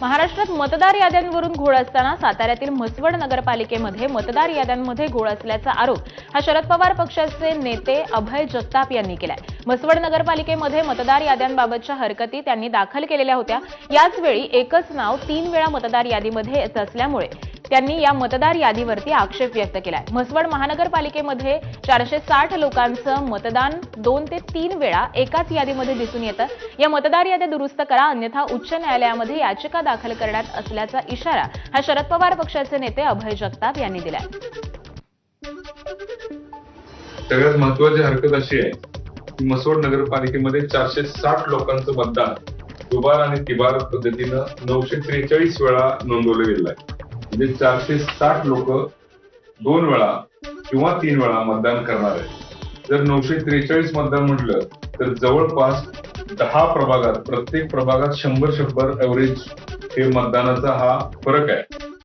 महाराष्ट्रात मतदार याद्यांवरून घोळ असताना साताऱ्यातील म्हसवड नगरपालिकेमध्ये मतदार याद्यांमध्ये घोळ असल्याचा आरोप हा शरद पवार पक्षाचे नेते अभय जगताप यांनी केलाय. म्हसवड नगरपालिकेमध्ये मतदार याद्यांबाबतच्या हरकती त्यांनी दाखल केलेल्या होत्या. याचवेळी एकच नाव तीन वेळा मतदार यादीमध्ये येत असल्यामुळे त्यांनी या मतदार यादीवरती आक्षेप व्यक्त केलाय. म्हसवड महानगरपालिकेमध्ये चारशे साठ लोकांचं मतदान दोन ते तीन वेळा एकाच यादीमध्ये दिसून येतं. या मतदार याद्या दुरुस्त करा अन्यथा उच्च न्यायालयामध्ये याचिका दाखल करण्यात असल्याचा इशारा हा शरद पवार पक्षाचे नेते अभय जगताप यांनी दिलाय. सगळ्यात महत्वाची हरकत अशी आहे की मसवड नगरपालिकेमध्ये चारशे साठ लोकांचं मतदान दुबार आणि तिबार पद्धतीनं नऊशे त्रेचाळीस वेळा नोंदवलं गेलं आहे. म्हणजे चारशे साठ लोक दोन वेळा किंवा तीन वेळा मतदान करणार आहेत. जर नऊशे त्रेचाळीस मतदान म्हटलं तर जवळपास दहा प्रभागात प्रत्येक प्रभागात शंभर शंभर एव्हरेज हे मतदानाचा हा फरक आहे.